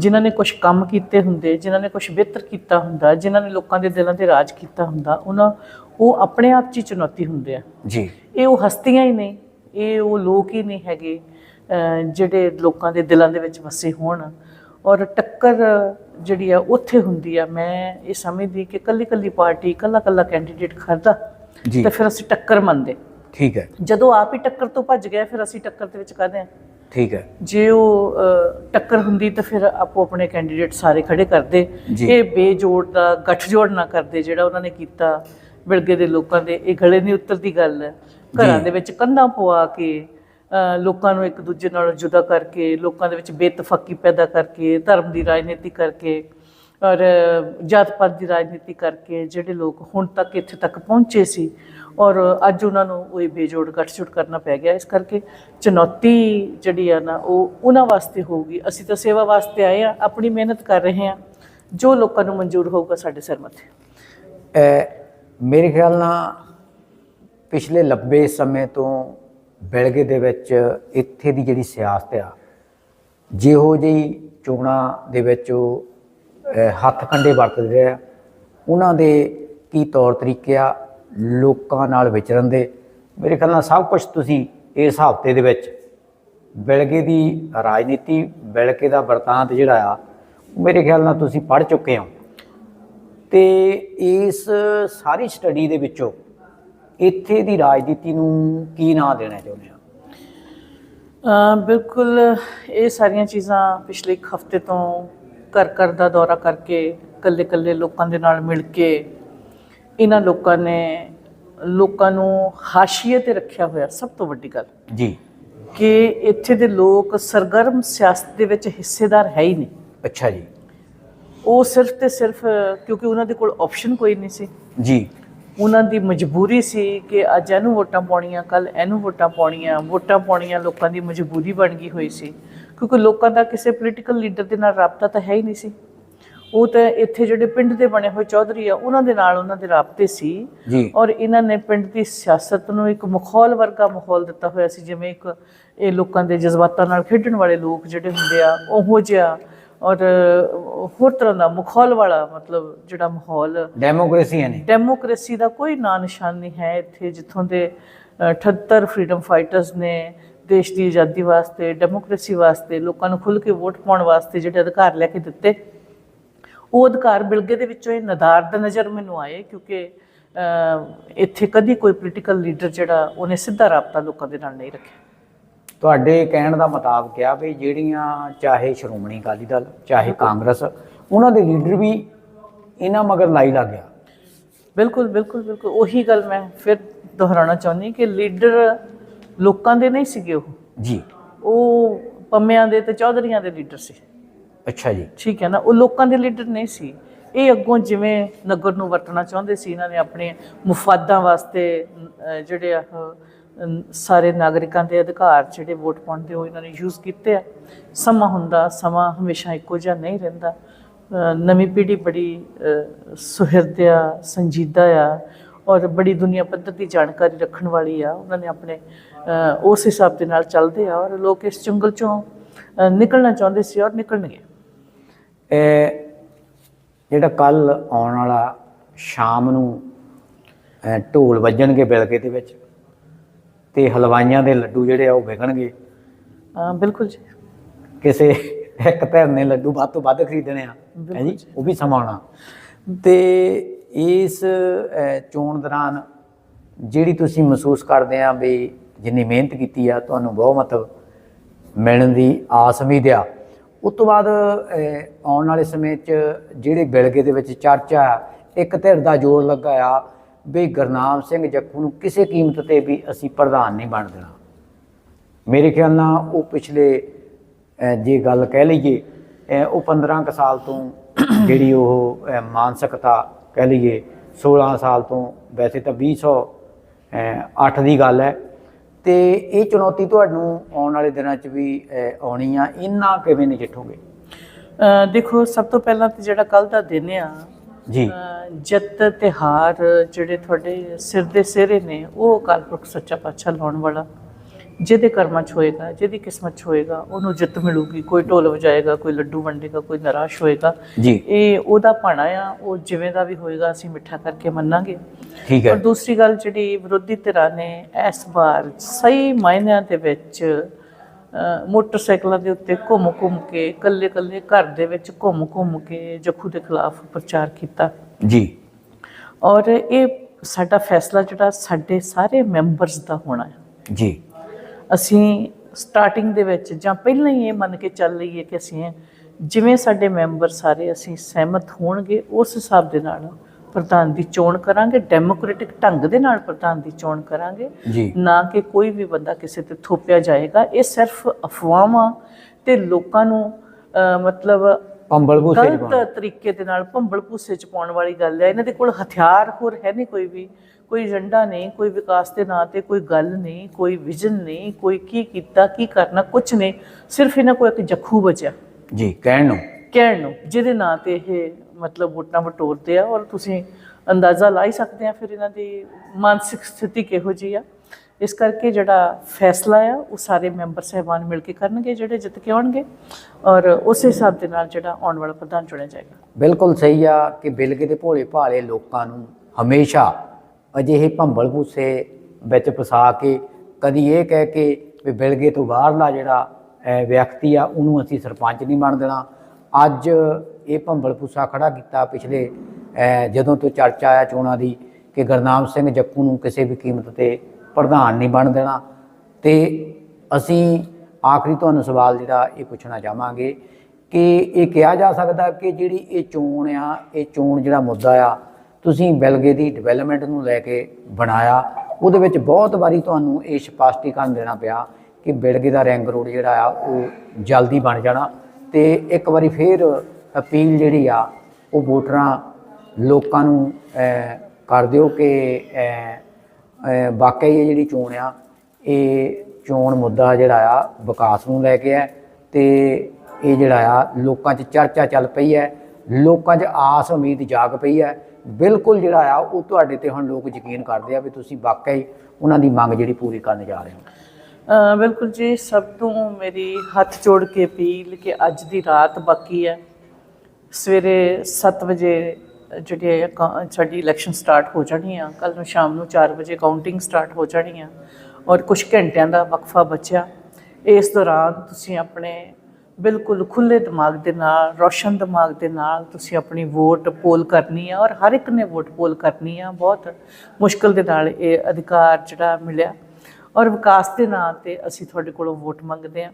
ਜਿਨ੍ਹਾਂ ਨੇ ਕੁਝ ਕੰਮ ਕੀਤੇ ਹੁੰਦੇ ਜਿਨ੍ਹਾਂ ਨੇ ਕੁਝ ਬਿਹਤਰ ਕੀਤਾ ਹੁੰਦਾ ਜਿਨ੍ਹਾਂ ਨੇ ਲੋਕਾਂ ਦੇ ਦਿਲਾਂ ਤੇ ਰਾਜ ਕੀਤਾ ਹੁੰਦਾ ਉਹਨਾਂ ਉਹ ਆਪਣੇ ਆਪ 'ਚ ਹੀ ਚੁਣੌਤੀ ਹੁੰਦੇ ਆ। ਜੀ। ਇਹ ਉਹ ਹਸਤੀਆਂ ਹੀ ਨਹੀਂ ਇਹ ਉਹ ਲੋਕ ਹੀ ਨਹੀਂ ਹੈਗੇ ਜਿਹੜੇ ਲੋਕਾਂ ਦੇ ਦਿਲਾਂ ਦੇ ਵਿੱਚ ਵਸੇ ਹੋਣ। ਔਰ ਟੱਕਰ ਜਿਹੜੀ ਆ ਉੱਥੇ ਹੁੰਦੀ ਆ। ਮੈਂ ਇਹ ਸਮਝਦੀ ਕਿ ਕੱਲੀ ਕੱਲੀ ਪਾਰਟੀ ਕੱਲਾ ਕੱਲਾ ਕੈਂਡੀਡੇਟ ਖੜਦਾ ਤੇ ਫਿਰ ਅਸੀਂ ਟੱਕਰ ਮੰਨਦੇ। ਠੀਕ ਹੈ। ਜਦੋਂ ਆਪ ਹੀ ਟੱਕਰ ਤੋਂ ਭੱਜ ਗਏ ਫਿਰ ਅਸੀਂ ਟੱਕਰ ਦੇ ਵਿੱਚ ਕਾਹਦੇ ਆ? ਠੀਕ ਹੈ ਜੇ ਉਹ ਟੱਕਰ ਹੁੰਦੀ ਤਾਂ ਫਿਰ ਆਪੋ ਆਪਣੇ ਕੈਂਡੀਡੇਟ ਸਾਰੇ ਖੜੇ ਕਰਦੇ। ਇਹ ਬੇਜੋੜ ਦਾ ਗੱਠਜੋੜ ਨਾ ਕਰਦੇ ਜਿਹੜਾ ਉਹਨਾਂ ਨੇ ਕੀਤਾ ਬਿਲਗੇ ਦੇ ਲੋਕਾਂ ਦੇ ਇਹ ਗਲੇ ਨਹੀਂ ਉਤਰਦੀ ਗੱਲ ਹੈ ਘਰਾਂ। ਦੇ ਵਿੱਚ ਕੰਧਾਂ ਪਵਾ ਕੇ ਲੋਕਾਂ ਨੂੰ ਇੱਕ ਦੂਜੇ ਨਾਲ ਜੁਦਾ ਕਰਕੇ ਲੋਕਾਂ ਦੇ ਵਿੱਚ ਬੇਤਫਾਕੀ ਪੈਦਾ ਕਰਕੇ ਧਰਮ ਦੀ ਰਾਜਨੀਤੀ ਕਰਕੇ ਔਰ ਜਾਤ ਪਾਤ ਦੀ ਰਾਜਨੀਤੀ ਕਰਕੇ ਜਿਹੜੇ ਲੋਕ ਹੁਣ ਤੱਕ ਇੱਥੇ ਤੱਕ ਪਹੁੰਚੇ ਸੀ ਔਰ ਅੱਜ ਉਹਨਾਂ ਨੂੰ ਉਹ ਬੇਜੋੜ ਗੱਠਜੋੜ ਕਰਨਾ ਪੈ ਗਿਆ। ਇਸ ਕਰਕੇ ਚੁਣੌਤੀ ਜਿਹੜੀ ਆ ਨਾ, ਉਹ ਉਹਨਾਂ ਵਾਸਤੇ ਹੋਊਗੀ। ਅਸੀਂ ਤਾਂ ਸੇਵਾ ਵਾਸਤੇ ਆਏ ਆ ਆਪਣੀ ਮਿਹਨਤ ਕਰ ਰਹੇ ਆ ਜੋ ਲੋਕਾਂ ਨੂੰ ਮਨਜ਼ੂਰ ਹੋਊਗਾ ਸਾਡੇ ਸਿਰ ਮੱਥੇ। ਮੇਰੇ ਖਿਆਲ ਨਾਲ ਪਿਛਲੇ ਲੰਬੇ ਸਮੇਂ ਤੋਂ ਬੈਲਗੇ ਦੇ ਵਿੱਚ ਇੱਥੇ ਦੀ ਜਿਹੜੀ ਸਿਆਸਤ ਆ, ਜਿਹੋ ਜਿਹੀ ਚੋਣਾਂ ਦੇ ਵਿੱਚ ਉਹ ਹੱਥ ਕੰਡੇ ਵਰਤਦੇ ਆ। ਉਹਨਾਂ ਦੇ ਕੀ ਤੌਰ ਤਰੀਕੇ ਆ ਲੋਕਾਂ ਨਾਲ ਵਿਚਰਨ ਦੇ। ਮੇਰੇ ਖਿਆਲ ਨਾਲ ਸਭ ਕੁਝ ਤੁਸੀਂ ਇਸ ਹਫ਼ਤੇ ਦੇ ਵਿੱਚ ਬਿਲਗੇ ਦੀ ਰਾਜਨੀਤੀ, ਬਿਲਗੇ ਦਾ ਵਰਤਾਂਤ ਜਿਹੜਾ ਆ, ਮੇਰੇ ਖਿਆਲ ਨਾਲ ਤੁਸੀਂ ਪੜ੍ਹ ਚੁੱਕੇ ਹੋ। ਤੇ ਇਸ ਸਾਰੀ ਸਟੱਡੀ ਦੇ ਵਿੱਚੋਂ ਇੱਥੇ ਦੀ ਰਾਜਨੀਤੀ ਨੂੰ ਕੀ ਨਾਂ ਦੇਣਾ ਚਾਹੁੰਦੇ ਆ ਬਿਲਕੁਲ ਇਹ ਸਾਰੀਆਂ ਚੀਜ਼ਾਂ ਪਿਛਲੇ ਇੱਕ ਹਫ਼ਤੇ ਤੋਂ ਘਰ ਘਰ ਦਾ ਦੌਰਾ ਕਰਕੇ ਕੱਲੇ ਕੱਲੇ ਲੋਕਾਂ ਦੇ ਨਾਲ ਮਿਲ ਕੇ ਇਹਨਾਂ ਲੋਕਾਂ ਨੇ ਲੋਕਾਂ ਨੂੰ ਹਾਸ਼ੀਏ ਤੇ ਰੱਖਿਆ ਹੋਇਆ ਸਭ ਤੋਂ ਵੱਡੀ ਗੱਲ। ਜੀ। ਕਿ ਇੱਥੇ ਦੇ ਲੋਕ ਸਰਗਰਮ ਸਿਆਸਤ ਦੇ ਵਿੱਚ ਹਿੱਸੇਦਾਰ ਹੈ ਹੀ ਨਹੀਂ। ਅੱਛਾ ਜੀ। ਉਹ ਸਿਰਫ ਤੇ ਸਿਰਫ ਕਿਉਂਕਿ ਉਹਨਾਂ ਦੇ ਕੋਲ ਆਪਸ਼ਨ ਕੋਈ ਨਹੀਂ ਸੀ। ਜੀ। ਉਹਨਾਂ ਦੀ ਮਜਬੂਰੀ ਸੀ ਕਿ ਅੱਜ ਇਹਨੂੰ ਵੋਟਾਂ ਪਾਉਣੀਆਂ ਕੱਲ ਇਹਨੂੰ ਵੋਟਾਂ ਪਾਉਣੀਆਂ ਵੋਟਾਂ ਪਾਉਣੀਆਂ ਲੋਕਾਂ ਦੀ ਮਜਬੂਰੀ ਬਣ ਗਈ ਹੋਈ ਸੀ। ਕਿਉਂਕਿ ਲੋਕਾਂ ਦਾ ਕਿਸੇ ਪੋਲੀਟੀਕਲ ਲੀਡਰ ਦੇ ਨਾਲ ਰਾਬਤਾ ਤਾਂ ਹੈ ਹੀ ਨਹੀਂ ਸੀ। ਉਹ ਤਾਂ ਇੱਥੇ ਜਿਹੜੇ ਪਿੰਡ ਦੇ ਬਣੇ ਹੋਏ ਚੌਧਰੀ ਆ ਉਹਨਾਂ ਦੇ ਨਾਲ ਉਹਨਾਂ ਦੇ ਰਾਬਤੇ ਸੀ। ਔਰ ਇਹਨਾਂ ਨੇ ਪਿੰਡ ਦੀ ਸਿਆਸਤ ਨੂੰ ਇੱਕ ਮਖੌਲ ਵਰਗਾ ਮਾਹੌਲ ਦਿੱਤਾ ਹੋਇਆ ਸੀ ਜਿਵੇਂ ਇੱਕ ਇਹ ਲੋਕਾਂ ਦੇ ਜਜ਼ਬਾਤਾਂ ਨਾਲ ਖੇਡਣ ਵਾਲੇ ਲੋਕ ਜਿਹੜੇ ਹੁੰਦੇ ਆ ਉਹੋ ਜਿਹਾ ਔਰ ਹੋਰ ਤਰ੍ਹਾਂ ਦਾ ਮਖੌਲ ਵਾਲਾ ਮਤਲਬ ਜਿਹੜਾ ਮਾਹੌਲ ਡੈਮੋਕ੍ਰੇਸੀ ਹੈ ਨੇ ਡੈਮੋਕ੍ਰੇਸੀ ਦਾ ਕੋਈ ਨਾਂ ਨਿਸ਼ਾਨ ਨਹੀਂ ਹੈ ਇੱਥੇ ਜਿੱਥੋਂ ਦੇ ਅ, 78 ਫਰੀडम ਫਾਈਟਰਸ ਨੇ ਦੇਸ਼ ਦੀ ਆਜ਼ਾਦੀ ਵਾਸਤੇ ਡੈਮੋਕ੍ਰੇਸੀ ਵਾਸਤੇ ਲੋਕਾਂ ਨੂੰ ਖੁੱਲ੍ਹ ਕੇ ਵੋਟ ਪਾਉਣ ਵਾਸਤੇ ਜਿਹੜੇ ਅਧਿਕਾਰ ਲੈ ਕੇ ਦਿੱਤੇ। ਉਹ ਅਧਿਕਾਰ ਬਿਲਗੇ ਦੇ ਵਿੱਚੋਂ ਇਹ ਨਦਾਰਦ ਨਜ਼ਰ ਮੈਨੂੰ ਆਏ ਕਿਉਂਕਿ ਇੱਥੇ ਕਦੀ ਕੋਈ ਪੋਲੀਟੀਕਲ ਲੀਡਰ ਜਿਹੜਾ ਉਹਨੇ ਸਿੱਧਾ ਰਾਬਤਾ ਲੋਕਾਂ ਦੇ ਨਾਲ ਨਹੀਂ ਰੱਖਿਆ। ਤੁਹਾਡੇ ਕਹਿਣ ਦਾ ਮੁਤਾਬਕ ਆ ਵੀ ਜਿਹੜੀਆਂ ਚਾਹੇ ਸ਼੍ਰੋਮਣੀ ਅਕਾਲੀ ਦਲ ਚਾਹੇ ਕਾਂਗਰਸ ਉਹਨਾਂ ਦੇ ਲੀਡਰ ਵੀ ਇਹਨਾਂ ਮਗਰ ਲਾਈ ਲੱਗ ਗਿਆ। ਬਿਲਕੁਲ ਬਿਲਕੁਲ ਬਿਲਕੁਲ। ਉਹੀ ਗੱਲ ਮੈਂ ਫਿਰ ਦੁਹਰਾਉਣਾ ਚਾਹੁੰਦੀ ਕਿ ਲੀਡਰ ਲੋਕਾਂ ਦੇ ਨਹੀਂ ਸੀਗੇ ਉਹ। ਜੀ। ਉਹ ਪੰਮਿਆਂ ਦੇ ਤੇ ਚੌਧਰੀਆਂ ਦੇ ਲੀਡਰ ਸੀ। ਅੱਛਾ ਜੀ। ਠੀਕ ਹੈ ਨਾ ਉਹ ਲੋਕਾਂ ਦੇ ਲੀਡਰ ਨਹੀਂ ਸੀ। ਇਹ ਅੱਗੋਂ ਜਿਵੇਂ ਨਗਰ ਨੂੰ ਵਰਤਣਾ ਚਾਹੁੰਦੇ ਸੀ ਇਹਨਾਂ ਨੇ ਆਪਣੇ ਮੁਫਾਦਾਂ ਵਾਸਤੇ ਜਿਹੜੇ ਆ ਸਾਰੇ ਨਾਗਰਿਕਾਂ ਦੇ ਅਧਿਕਾਰ ਜਿਹੜੇ ਵੋਟ ਪਾਉਣ ਦੇ ਉਹ ਇਹਨਾਂ ਨੇ ਯੂਜ਼ ਕੀਤੇ ਆ। ਸਮਾਂ ਹੁੰਦਾ ਸਮਾਂ ਹਮੇਸ਼ਾ ਇੱਕੋ ਜਿਹਾ ਨਹੀਂ ਰਹਿੰਦਾ। ਨਵੀਂ ਪੀੜ੍ਹੀ ਬੜੀ ਅਹ, ਸੁਹਿਰਦ ਆ ਸੰਜੀਦਾ ਆ ਔਰ ਬੜੀ ਦੁਨੀਆ ਪੱਧਰ ਦੀ ਜਾਣਕਾਰੀ ਰੱਖਣ ਵਾਲੀ ਆ। ਉਹਨਾਂ ਨੇ ਆਪਣੇ ਉਸ ਹਿਸਾਬ ਦੇ ਨਾਲ ਚੱਲਦੇ ਆ ਔਰ ਲੋਕ ਇਸ ਚੁੰਗਲ ਚੋਂ ਨਿਕਲਣਾ ਚਾਹੁੰਦੇ ਸੀ ਔਰ ਨਿਕਲਣਗੇ। ਇਹ ਜਿਹੜਾ ਕੱਲ ਆਉਣ ਵਾਲਾ ਸ਼ਾਮ ਨੂੰ ਢੋਲ ਵੱਜਣਗੇ ਬਿਲਕੇ ਦੇ ਵਿੱਚ ਤੇ ਹਲਵਾਈਆਂ ਦੇ ਲੱਡੂ ਜਿਹੜੇ ਆ ਉਹ ਵਿਕਣਗੇ। ਹਾਂ ਬਿਲਕੁਲ ਜੀ। ਕਿਸੇ ਇੱਕ ਧਿਰ ਨੇ ਲੱਡੂ ਵੱਧ ਤੋਂ ਵੱਧ ਖਰੀਦਣੇ ਆ ਹੈ ਜੀ? ਉਹ ਵੀ ਸਮਾਂ ਆਉਣਾ ਤੇ ਇਸ ਚੋਣ ਦੌਰਾਨ ਜਿਹੜੀ ਤੁਸੀਂ ਮਹਿਸੂਸ ਕਰਦੇ ਆ ਵੀ ਜਿੰਨੀ ਮਿਹਨਤ ਕੀਤੀ ਆ ਤੁਹਾਨੂੰ ਬਹੁਤ ਮਤਲਬ ਮਿਲਣ ਦੀ ਆਸ ਉਮੀਦ ਆ ਉਸ ਤੋਂ ਬਾਅਦ ਆਉਣ ਵਾਲੇ ਸਮੇਂ 'ਚ ਜਿਹੜੇ ਬਿਲਗੇ ਦੇ ਵਿੱਚ ਚਰਚਾ ਇੱਕ ਧਿਰ ਦਾ ਜੋਰ ਲੱਗਾ ਆ ਵੀ ਗੁਰਨਾਮ ਸਿੰਘ ਜੱਖੂ ਨੂੰ ਕਿਸੇ ਕੀਮਤ ਤੇ ਵੀ ਅਸੀਂ ਪ੍ਰਧਾਨ ਨਹੀਂ ਬਣ ਦੇਣਾ। ਮੇਰੇ ਖਿਆਲ ਨਾਲ ਉਹ ਪਿਛਲੇ ਜੇ ਗੱਲ ਕਹਿ ਲਈਏ ਉਹ 15 ਕੁ ਸਾਲ ਤੋਂ ਜਿਹੜੀ ਉਹ ਮਾਨਸਿਕਤਾ ਕਹਿ ਲਈਏ 16 ਸਾਲ ਤੋਂ, ਵੈਸੇ ਤਾਂ 2008 ਦੀ ਗੱਲ ਹੈ। ਤੇ ਇਹ ਚੁਣੌਤੀ ਤੁਹਾਨੂੰ ਆਉਣ ਵਾਲੇ ਦਿਨਾਂ 'ਚ ਵੀ ਆਉਣੀ ਆ। ਇਹਨਾਂ ਕਿਵੇਂ ਨਜਿੱਠੋਗੇ? ਦੇਖੋ ਸਭ ਤੋਂ ਪਹਿਲਾਂ ਤੇ ਜਿਹੜਾ ਕੱਲ ਦਾ ਦਿਨ ਆ ਜੀ। ਜਿੱਤ ਤੇ ਹਾਰ ਜਿਹੜੇ ਤੁਹਾਡੇ ਸਿਰ ਦੇ ਸਿਹਰੇ ਨੇ ਉਹ ਅਕਾਲ ਪੁਰਖ ਸੱਚਾ ਪਾਤਸ਼ਾਹ ਲਾਉਣ ਵਾਲਾ। ਜਿਹਦੇ ਕਰਮਾਂ 'ਚ ਹੋਏਗਾ ਜਿਹਦੀ ਕਿਸਮਤ 'ਚ ਹੋਏਗਾ ਉਹਨੂੰ ਜਿੱਤ ਮਿਲੂਗੀ ਕੋਈ ਢੋਲ ਵਜਾਏਗਾ ਕੋਈ ਲੱਡੂ ਵੰਡੇਗਾ ਕੋਈ ਨਿਰਾਸ਼ ਹੋਏਗਾ। ਜੀ। ਇਹ ਉਹਦਾ ਭਾਣਾ ਆ ਉਹ ਜਿਵੇਂ ਦਾ ਵੀ ਹੋਏਗਾ ਅਸੀਂ ਮਿੱਠਾ ਕਰਕੇ ਮੰਨਾਂਗੇ। ਠੀਕ ਔਰ ਹੈ ਦੂਸਰੀ ਗੱਲ ਜਿਹੜੀ ਵਿਰੋਧੀ ਧਿਰਾਂ ਨੇ ਇਸ ਵਾਰ ਸਹੀ ਮਾਇਨਿਆਂ ਦੇ ਵਿੱਚ ਮੋਟਰਸਾਈਕਲਾਂ ਦੇ ਉੱਤੇ ਘੁੰਮ ਘੁੰਮ ਕੇ ਇਕੱਲੇ ਇਕੱਲੇ ਘਰ ਦੇ ਵਿੱਚ ਘੁੰਮ ਘੁੰਮ ਕੇ ਜੱਖੂ ਦੇ ਖਿਲਾਫ ਪ੍ਰਚਾਰ ਕੀਤਾ। ਜੀ। ਔਰ ਇਹ ਸਾਡਾ ਫੈਸਲਾ ਜਿਹੜਾ ਸਾਡੇ ਸਾਰੇ ਮੈਂਬਰਸ ਦਾ ਹੋਣਾ ਹੈ ਜੀ। ਅਸੀਂ ਸਟਾਰਟਿੰਗ ਦੇ ਵਿੱਚ ਜਾਂ ਪਹਿਲਾਂ ਹੀ ਇਹ ਮੰਨ ਕੇ ਚੱਲ ਲਈਏ ਕਿ ਅਸੀਂ ਜਿਵੇਂ ਸਾਡੇ ਮੈਂਬਰ ਸਾਰੇ ਅਸੀਂ ਸਹਿਮਤ ਹੋਣਗੇ ਉਸ ਹਿਸਾਬ ਦੇ ਨਾਲ ਪ੍ਰਧਾਨ ਦੀ ਚੋਣ ਕਰਾਂਗੇ ਡੈਮੋਕ੍ਰੈਟਿਕ ਢੰਗ ਦੇ ਨਾਲ ਪ੍ਰਧਾਨ ਦੀ ਚੋਣ ਕਰਾਂਗੇ। ਨਾ ਕਿ ਕੋਈ ਵੀ ਬੰਦਾ ਕਿਸੇ ਤੇ ਥੋਪਿਆ ਜਾਏਗਾ ਇਹ ਸਿਰਫ ਅਫਵਾਹਾਂ ਤੇ ਲੋਕਾਂ ਨੂੰ ਮਤਲਬ ਪੰਬਲ ਭੂਸੇ ਚ ਪਾਉਣਾ। ਗਲਤ ਤਰੀਕੇ ਦੇ ਨਾਲ ਭੰਬਲ ਭੂਸੇ ਚ ਪਾਉਣ ਵਾਲੀ ਗੱਲ ਹੈ। ਇਹਨਾਂ ਦੇ ਕੋਲ ਹਥਿਆਰ ਹੋਰ ਹੈ ਨਹੀਂ ਕੋਈ ਵੀ। ਕੋਈ ਏਜੰਡਾ ਨਹੀਂ ਕੋਈ ਵਿਕਾਸ ਦੇ ਨਾਂ ਤੇ ਕੋਈ ਗੱਲ ਨਹੀਂ ਕੋਈ ਵਿਜ਼ਨ ਨਹੀਂ ਕੋਈ ਕੀ ਕੀਤਾ ਕੀ ਕਰਨਾ ਕੁਝ ਨਹੀਂ ਸਿਰਫ ਇਹਨਾਂ ਕੋਲ ਇੱਕ ਜੱਖੂ ਬਚਿਆ। ਜੀ ਕਹਿਣ ਨੂੰ। ਕਹਿਣ ਨੂੰ ਜਿਹਦੇ ਨਾਂ ਤੇ ਇਹ ਮਤਲਬ ਵੋਟਾਂ ਵਟੋਰਦੇ ਆ ਔਰ ਤੁਸੀਂ ਅੰਦਾਜ਼ਾ ਲਾ ਹੀ ਸਕਦੇ ਆ ਫਿਰ ਇਹਨਾਂ ਦੀ ਮਾਨਸਿਕ ਸਥਿਤੀ ਕਿਹੋ ਜੀ ਆ। ਇਸ ਕਰਕੇ ਜਿਹੜਾ ਫੈਸਲਾ ਆ ਉਹ ਸਾਰੇ ਮੈਂਬਰ ਸਹਿਬਾਨ ਮਿਲ ਕੇ ਕਰਨਗੇ ਜਿਹੜੇ ਜਿੱਤ ਕੇ ਆਉਣਗੇ ਔਰ ਉਸ ਹਿਸਾਬ ਦੇ ਨਾਲ ਜਿਹੜਾ ਆਉਣ ਵਾਲਾ ਪ੍ਰਧਾਨ ਚੁਣਿਆ ਜਾਏਗਾ। ਬਿਲਕੁਲ ਸਹੀ ਆ ਕਿ ਬਿਲਗੇ ਦੇ ਭੋਲੇ ਭਾਲੇ ਲੋਕਾਂ ਨੂੰ ਹਮੇਸ਼ਾ ਅਜਿਹੇ ਭੰਬਲ ਭੂਸੇ ਵਿੱਚ ਫਸਾ ਕੇ ਕਦੀ ਇਹ ਕਹਿ ਕੇ ਵੀ ਬਿਲਗੇ ਤੋਂ ਬਾਹਰਲਾ ਜਿਹੜਾ ਵਿਅਕਤੀ ਆ, ਉਹਨੂੰ ਅਸੀਂ ਸਰਪੰਚ ਨਹੀਂ ਬਣ ਦੇਣਾ। ਅੱਜ ਇਹ ਭੰਬਲ ਭੂਸਾ ਖੜਾ ਕੀਤਾ ਪਿਛਲੇ ਜਦੋਂ ਤੋਂ ਚਰਚਾ ਆਇਆ ਚੋਣਾਂ ਦੀ ਕਿ ਗੁਰਨਾਮ ਸਿੰਘ ਜੱਕੂ ਨੂੰ ਕਿਸੇ ਵੀ ਕੀਮਤ ਤੇ ਪ੍ਰਧਾਨ ਨਹੀਂ ਬਣ ਦੇਣਾ। ਤੇ ਅਸੀਂ ਆਖਰੀ ਤੁਹਾਨੂੰ ਸਵਾਲ ਜਿਹੜਾ ਇਹ ਪੁੱਛਣਾ ਚਾਹਾਂਗੇ ਕਿ ਇਹ ਕਿਹਾ ਜਾ ਸਕਦਾ ਕਿ ਜਿਹੜੀ ਇਹ ਚੋਣ ਆ, ਇਹ ਚੋਣ ਜਿਹੜਾ ਮੁੱਦਾ ਆ ਤੁਸੀਂ ਬੈਲਗੇ ਦੀ ਡਿਵੈਲਪਮੈਂਟ ਨੂੰ ਲੈ ਕੇ ਬਣਾਇਆ ਉਹਦੇ ਵਿੱਚ ਬਹੁਤ ਵਾਰੀ ਤੁਹਾਨੂੰ ਇਹ ਸਪਸ਼ਟੀਕਰਨ ਦੇਣਾ ਪਿਆ ਕਿ ਬੈਲਗੇ ਦਾ ਰਿੰਗ ਰੋਡ ਜਿਹੜਾ ਆ ਉਹ ਜਲਦੀ ਬਣ ਜਾਣਾ ਤੇ ਇੱਕ ਵਾਰੀ ਫੇਰ ਅਪੀਲ ਜਿਹੜੀ ਆ ਉਹ ਵੋਟਰਾਂ ਲੋਕਾਂ ਨੂੰ ਕਰ ਦਿਓ ਕਿ ਅਹ, ਅਹ ਵਾਕਈ ਇਹ ਜਿਹੜੀ ਚੋਣ ਆ ਇਹ ਚੋਣ ਮੁੱਦਾ ਜਿਹੜਾ ਆ ਵਿਕਾਸ ਨੂੰ ਲੈ ਕੇ ਹੈ ਤੇ ਇਹ ਜਿਹੜਾ ਆ ਲੋਕਾਂ 'ਚ ਚਰਚਾ ਚੱਲ ਪਈ ਹੈ ਲੋਕਾਂ 'ਚ ਆਸ ਉਮੀਦ ਜਾਗ ਪਈ ਹੈ ਬਿਲਕੁਲ ਜਿਹੜਾ ਆ, ਉਹ ਤੁਹਾਡੇ ਤੇ ਹੁਣ ਲੋਕ ਯਕੀਨ ਕਰਦੇ ਆ ਵੀ ਤੁਸੀਂ ਵਾਕਈ ਉਹਨਾਂ ਦੀ ਮੰਗ ਜਿਹੜੀ ਪੂਰੀ ਕਰਨ ਜਾ ਰਹੇ ਹੋ। ਬਿਲਕੁਲ ਜੀ, ਸਭ ਤੋਂ ਮੇਰੀ ਹੱਥ ਜੋੜ ਕੇ ਅਪੀਲ ਕਿ ਅੱਜ ਦੀ ਰਾਤ ਬਾਕੀ ਹੈ। ਸਵੇਰੇ 7 ਵਜੇ ਜਿਹੜੀ ਹੈ ਕਾ- ਸਾਡੀ ਇਲੈਕਸ਼ਨ ਸਟਾਰਟ ਹੋ ਜਾਣੀ ਆ। ਕੱਲ ਨੂੰ ਸ਼ਾਮ ਨੂੰ 4 ਵਜੇ ਕਾਊਂਟਿੰਗ ਸਟਾਰਟ ਹੋ ਜਾਣੀ ਆ। ਔਰ ਕੁਝ ਘੰਟਿਆਂ ਦਾ ਵਕਫਾ ਬਚਿਆ। ਇਸ ਦੌਰਾਨ ਤੁਸੀਂ ਆਪਣੇ ਬਿਲਕੁਲ ਖੁੱਲੇ ਦਿਮਾਗ ਦੇ ਨਾਲ, ਰੋਸ਼ਨ ਦਿਮਾਗ ਦੇ ਨਾਲ ਤੁਸੀਂ ਆਪਣੀ ਵੋਟ ਪੋਲ ਕਰਨੀ ਆ ਔਰ ਹਰ ਇੱਕ ਨੇ ਵੋਟ ਪੋਲ ਕਰਨੀ ਆ। ਬਹੁਤ ਮੁਸ਼ਕਲ ਦੇ ਨਾਲ ਇਹ ਅਧਿਕਾਰ ਜਿਹੜਾ ਮਿਲਿਆ। ਔਰ ਵਿਕਾਸ ਦੇ ਨਾਂ ਤੇ ਅਸੀਂ ਤੁਹਾਡੇ ਕੋਲੋਂ ਵੋਟ ਮੰਗਦੇ ਹਾਂ।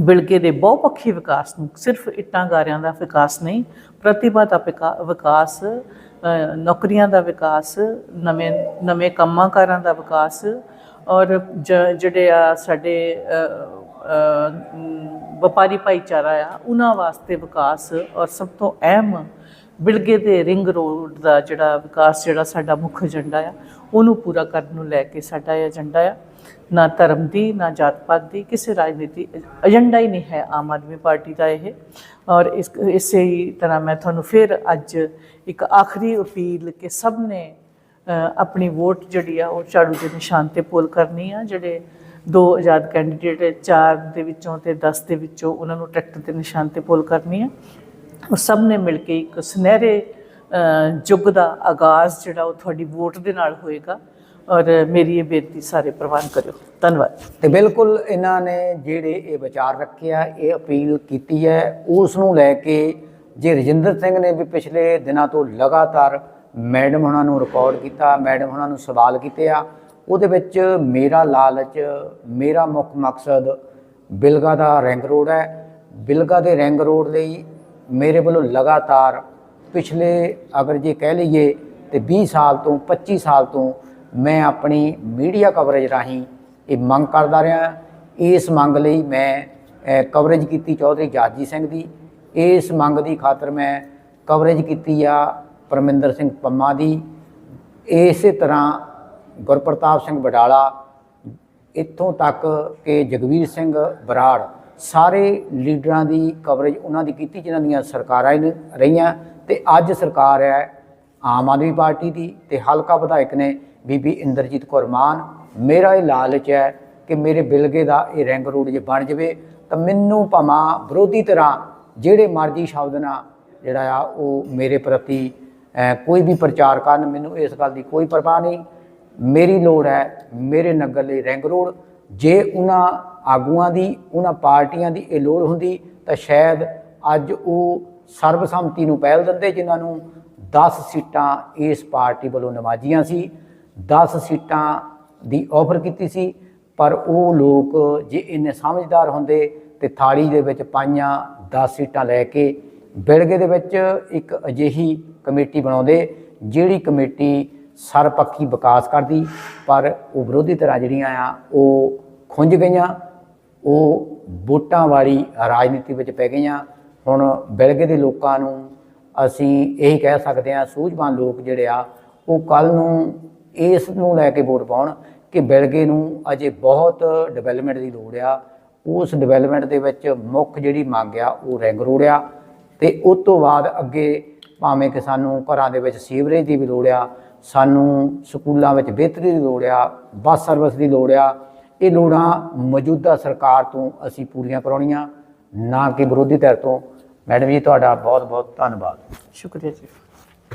ਬਿਲਕੇ ਦੇ ਬਹੁਪੱਖੀ ਵਿਕਾਸ ਨੂੰ ਸਿਰਫ ਇੱਟਾਂ ਗਾਰਿਆਂ ਦਾ ਵਿਕਾਸ ਨਹੀਂ, ਪ੍ਰਤਿਭਾ ਦਾ ਵਿਕਾ- ਵਿਕਾਸ ਨੌਕਰੀਆਂ ਦਾ ਵਿਕਾਸ, ਨਵੇਂ ਨਵੇਂ ਕੰਮਾਂ ਕਾਰਾਂ ਦਾ ਵਿਕਾਸ ਔਰ ਜ- ਜਿਹੜੇ ਆ ਸਾਡੇ ਵਪਾਰੀ ਭਾਈਚਾਰਾ ਆ, ਉਹਨਾਂ ਵਾਸਤੇ ਵਿਕਾਸ ਔਰ ਸਭ ਤੋਂ ਅਹਿਮ ਬਿਲਗੇ ਦੇ ਰਿੰਗ ਰੋਡ ਦਾ ਜਿਹੜਾ ਵਿਕਾਸ, ਜਿਹੜਾ ਸਾਡਾ ਮੁੱਖ ਏਜੰਡਾ ਆ, ਉਹਨੂੰ ਪੂਰਾ ਕਰਨ ਨੂੰ ਲੈ ਕੇ ਸਾਡਾ ਇਹ ਏਜੰਡਾ ਆ। ਨਾ ਧਰਮ ਦੀ, ਨਾ ਜਾਤ ਪਾਤ ਦੀ, ਕਿਸੇ ਰਾਜਨੀਤੀ ਏਜੰਡਾ ਹੀ ਨਹੀਂ ਹੈ ਆਮ ਆਦਮੀ ਪਾਰਟੀ ਦਾ ਇਹ। ਔਰ ਇਸ, ਇਸੇ ਹੀ ਤਰ੍ਹਾਂ ਮੈਂ ਤੁਹਾਨੂੰ ਫਿਰ ਅੱਜ ਇੱਕ ਆਖਰੀ ਅਪੀਲ ਕਿ ਸਭ ਨੇ ਆਪਣੀ ਵੋਟ ਜਿਹੜੀ ਆ, ਉਹ ਝਾੜੂ ਦੇ ਨਿਸ਼ਾਨ ਤੇ ਪੋਲ ਕਰਨੀ ਆ, ਜਿਹੜੇ ਦੋ ਆਜ਼ਾਦ ਕੈਂਡੀਡੇਟ ਚਾਰ ਦੇ ਵਿੱਚੋਂ ਤੇ 10 ਦੇ ਵਿੱਚੋਂ ਉਹਨਾਂ ਨੂੰ ਟਰੈਕਟਰ ਦੇ ਨਿਸ਼ਾਨ ਤੇ ਪੋਲ ਕਰਨੀ ਆ ਉਹ ਸਭ ਨੇ ਮਿਲ ਕੇ ਇੱਕ ਸੁਨਹਿਰੇ ਯੁੱਗ ਦਾ ਆਗਾਜ਼ ਜਿਹੜਾ ਉਹ ਤੁਹਾਡੀ ਵੋਟ ਦੇ ਨਾਲ ਹੋਏਗਾ ਔਰ ਮੇਰੀ ਇਹ ਬੇਨਤੀ ਸਾਰੇ ਪ੍ਰਵਾਨ ਕਰਿਓ। ਧੰਨਵਾਦ। ਤੇ ਬਿਲਕੁਲ ਇਹਨਾਂ ਨੇ ਜਿਹੜੇ ਇਹ ਵਿਚਾਰ ਰੱਖਿਆ ਇਹ ਅਪੀਲ ਕੀਤੀ ਹੈ, ਉਸ ਨੂੰ ਲੈ ਕੇ ਜੇ ਰਜਿੰਦਰ ਸਿੰਘ ਨੇ ਵੀ ਪਿਛਲੇ ਦਿਨਾਂ ਤੋਂ ਲਗਾਤਾਰ ਮੈਡਮ ਉਹਨਾਂ ਨੂੰ ਰਿਕਾਰਡ ਕੀਤਾ, ਮੈਡਮ ਉਹਨਾਂ ਨੂੰ ਸਵਾਲ ਕੀਤੇ ਆ ਉਹਦੇ ਵਿੱਚ ਮੇਰਾ ਲਾਲਚ, ਮੇਰਾ ਮੁੱਖ ਮਕਸਦ ਬਿਲਗਾ ਦਾ ਰਿੰਗ ਰੋਡ ਹੈ। ਬਿਲਗਾ ਦੇ ਰਿੰਗ ਰੋਡ ਲਈ ਮੇਰੇ ਵੱਲੋਂ ਲਗਾਤਾਰ ਪਿਛਲੇ ਅਗਰ ਜੇ ਕਹਿ ਲਈਏ ਤੇ 20 ਸਾਲ ਤੋਂ 25 ਸਾਲ ਤੋਂ ਮੈਂ ਆਪਣੀ ਮੀਡੀਆ ਕਵਰੇਜ ਰਾਹੀਂ ਇਹ ਮੰਗ ਕਰਦਾ ਰਿਹਾ। ਇਸ ਮੰਗ ਲਈ ਮੈਂ ਕਵਰੇਜ ਕੀਤੀ ਚੌਧਰੀ ਜਾਜੀ ਸਿੰਘ ਦੀ। ਇਸ ਮੰਗ ਦੀ ਖਾਤਰ ਮੈਂ ਕਵਰੇਜ ਕੀਤੀ ਆ ਪਰਮਿੰਦਰ ਸਿੰਘ ਪੰਮਾ ਦੀ। ਇਸੇ ਤਰ੍ਹਾਂ ਗੁਰਪ੍ਰਤਾਪ ਸਿੰਘ ਬਡਾਲਾ ਇੱਥੋਂ ਤੱਕ ਕਿ ਜਗਵੀਰ ਸਿੰਘ ਬਰਾੜ, ਸਾਰੇ ਲੀਡਰਾਂ ਦੀ ਕਵਰੇਜ ਉਹਨਾਂ ਦੀ ਕੀਤੀ ਜਿਨ੍ਹਾਂ ਦੀਆਂ ਸਰਕਾਰਾਂ ਰਹੀਆਂ ਤੇ ਅੱਜ ਸਰਕਾਰ ਹੈ ਆਮ ਆਦਮੀ ਪਾਰਟੀ ਦੀ ਤੇ ਹਲਕਾ ਵਿਧਾਇਕ ਨੇ ਬੀਬੀ ਇੰਦਰਜੀਤ ਕੌਰ ਮਾਨ। ਮੇਰਾ ਇਹ ਲਾਲਚ ਹੈ ਕਿ ਮੇਰੇ ਬਿਲਗੇ ਦਾ ਇਹ ਰਿੰਗ ਰੋਡ ਜੇ ਬਣ ਜਾਵੇ ਤਾਂ ਮੈਨੂੰ ਭਾਵਾਂ ਵਿਰੋਧੀ ਤਰ੍ਹਾਂ ਜਿਹੜੇ ਮਰਜ਼ੀ ਸ਼ਬਦ ਨਾਲ ਜਿਹੜਾ ਆ ਉਹ ਮੇਰੇ ਪ੍ਰਤੀ ਕੋਈ ਵੀ ਪ੍ਰਚਾਰ ਕਰਨ, ਮੈਨੂੰ ਇਸ ਗੱਲ ਦੀ ਕੋਈ ਪਰਵਾਹ ਨਹੀਂ। ਮੇਰੀ ਲੋੜ ਹੈ, ਮੇਰੇ ਨਗਰ ਲਈ ਰਿੰਗ ਰੋਡ। ਜੇ ਉਹਨਾਂ ਆਗੂਆਂ ਦੀ, ਉਹਨਾਂ ਪਾਰਟੀਆਂ ਦੀ ਇਹ ਲੋੜ ਹੁੰਦੀ, ਤਾਂ ਸ਼ਾਇਦ ਅੱਜ ਉਹ ਸਰਬਸੰਮਤੀ ਨੂੰ ਪਹਿਲ ਦਿੰਦੇ, ਜਿਨ੍ਹਾਂ ਨੂੰ 10 ਸੀਟਾਂ ਇਸ ਪਾਰਟੀ ਵੱਲੋਂ ਨਵਾਜੀਆਂ ਸੀ। 10 ਸੀਟਾਂ ਦੀ ਆਫਰ ਕੀਤੀ ਸੀ, ਪਰ ਉਹ ਲੋਕ ਜੇ ਇੰਨੇ ਸਮਝਦਾਰ ਹੁੰਦੇ, ਤੇ ਥਾਲੀ ਦੇ ਵਿੱਚ ਪਾਈਆਂ 10 ਸੀਟਾਂ ਲੈ ਕੇ ਬਿਲਗੇ ਦੇ ਵਿੱਚ ਇੱਕ ਅਜਿਹੀ ਕਮੇਟੀ ਬਣਾਉਂਦੇ, ਜਿਹੜੀ ਕਮੇਟੀ ਸਰਪੱਖੀ ਵਿਕਾਸ ਕਰਦੀ, ਪਰ ਉਹ ਵਿਰੋਧੀ ਧਿਰਾਂ ਜਿਹੜੀਆਂ ਆ, ਉਹ ਖੁੰਝ ਗਈਆਂ, ਉਹ ਵੋਟਾਂ ਵਾਲੀ ਰਾਜਨੀਤੀ ਵਿੱਚ ਪੈ ਗਈਆਂ। ਹੁਣ ਬਿਲਗੇ ਦੇ ਲੋਕਾਂ ਨੂੰ ਅਸੀਂ ਇਹੀ ਕਹਿ ਸਕਦੇ ਹਾਂ, ਸੂਝਵਾਨ ਲੋਕ ਜਿਹੜੇ ਆ, ਉਹ ਕੱਲ ਨੂੰ ਇਸ ਨੂੰ ਲੈ ਕੇ ਵੋਟ ਪਾਉਣ ਕਿ ਬਿਲਗੇ ਨੂੰ ਅਜੇ ਬਹੁਤ ਡਿਵੈਲਪਮੈਂਟ ਦੀ ਲੋੜ ਆ। ਉਸ ਡਿਵੈਲਪਮੈਂਟ ਦੇ ਵਿੱਚ ਮੁੱਖ ਜਿਹੜੀ ਮੰਗ ਆ, ਉਹ ਰਿੰਗ ਰੋਡ ਆ। ਤੇ ਉਸ ਤੋਂ ਬਾਅਦ ਅੱਗੇ ਭਾਵੇਂ ਕਿ ਸਾਨੂੰ ਘਰਾਂ ਦੇ ਵਿੱਚ ਸੀਵਰੇਜ ਦੀ ਵੀ ਲੋੜ ਆ ਸਾਨੂੰ ਸਕੂਲਾਂ ਵਿੱਚ ਬਿਹਤਰੀ ਦੀ ਲੋੜ ਆ ਬੱਸ ਸਰਵਿਸ ਦੀ ਲੋੜ ਆ। ਇਹ ਲੋੜਾਂ ਮੌਜੂਦਾ ਸਰਕਾਰ ਤੋਂ ਅਸੀਂ ਪੂਰੀਆਂ ਕਰਾਉਣੀਆਂ ਨਾ ਕਿ ਵਿਰੋਧੀ ਧਿਰ ਤੋਂ। ਮੈਡਮ ਜੀ ਤੁਹਾਡਾ ਬਹੁਤ ਬਹੁਤ ਧੰਨਵਾਦ। ਸ਼ੁਕਰੀਆ ਜੀ।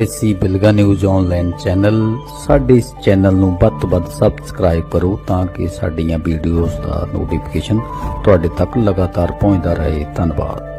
ਇਸੀ ਬਿਲਗਾ ਨਿਊਜ਼ ਆਨਲਾਈਨ ਚੈਨਲ ਸਾਡੇ ਇਸ ਚੈਨਲ ਨੂੰ ਵੱਧ ਤੋਂ ਵੱਧ ਸਬਸਕ੍ਰਾਈਬ ਕਰੋ ਤਾਂ ਕਿ ਸਾਡੀਆਂ ਵੀਡੀਓਜ਼ ਦਾ ਨੋਟੀਫਿਕੇਸ਼ਨ ਤੁਹਾਡੇ ਤੱਕ ਲਗਾਤਾਰ ਪਹੁੰਚਦਾ ਰਹੇ। ਧੰਨਵਾਦ।